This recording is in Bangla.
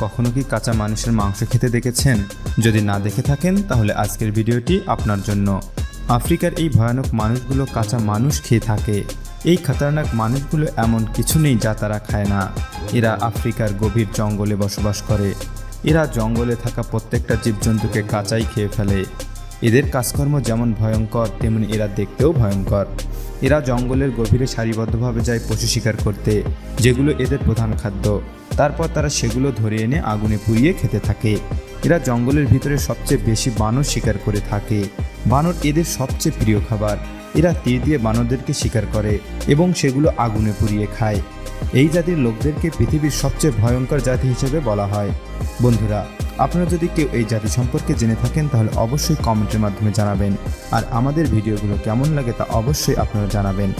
কখনো কি কাঁচা মানুষের মাংস খেতে দেখেছেন? যদি না দেখে থাকেন, তাহলে আজকের ভিডিওটি আপনার জন্য। আফ্রিকার এই ভয়ানক মানুষগুলো কাঁচা মানুষ খেয়ে থাকে। এই খতরনাক মানুষগুলো এমন কিছু নেই যা তারা খায় না। এরা আফ্রিকার গভীর জঙ্গলে বসবাস করে। এরা জঙ্গলে থাকা প্রত্যেকটা জীবজন্তুকে কাঁচাই খেয়ে ফেলে। এদের কাজকর্ম যেমন ভয়ঙ্কর, তেমনি এরা দেখতেও ভয়ঙ্কর। এরা জঙ্গলের গভীরে সারিবদ্ধভাবে যায় পশু শিকার করতে, যেগুলো এদের প্রধান খাদ্য। তারপর তারা সেগুলো ধরে এনে আগুনে পুড়িয়ে খেতে থাকে। এরা জঙ্গলের ভিতরে সবচেয়ে বেশি বানর শিকার করে থাকে। বানর এদের সবচেয়ে প্রিয় খাবার। এরা তীর দিয়ে বানরদেরকে শিকার করে এবং সেগুলো আগুনে পুড়িয়ে খায়। এই জাতির লোকদেরকে পৃথিবীর সবচেয়ে ভয়ঙ্কর জাতি হিসেবে বলা হয়। বন্ধুরা আপনারা যদি কেউ এই জাতি সম্পর্কে জেনে থাকেন, তাহলে অবশ্যই কমেন্টের মাধ্যমে জানাবেন। আর আমাদের ভিডিওগুলো কেমন লাগে তা অবশ্যই আপনারা জানাবেন।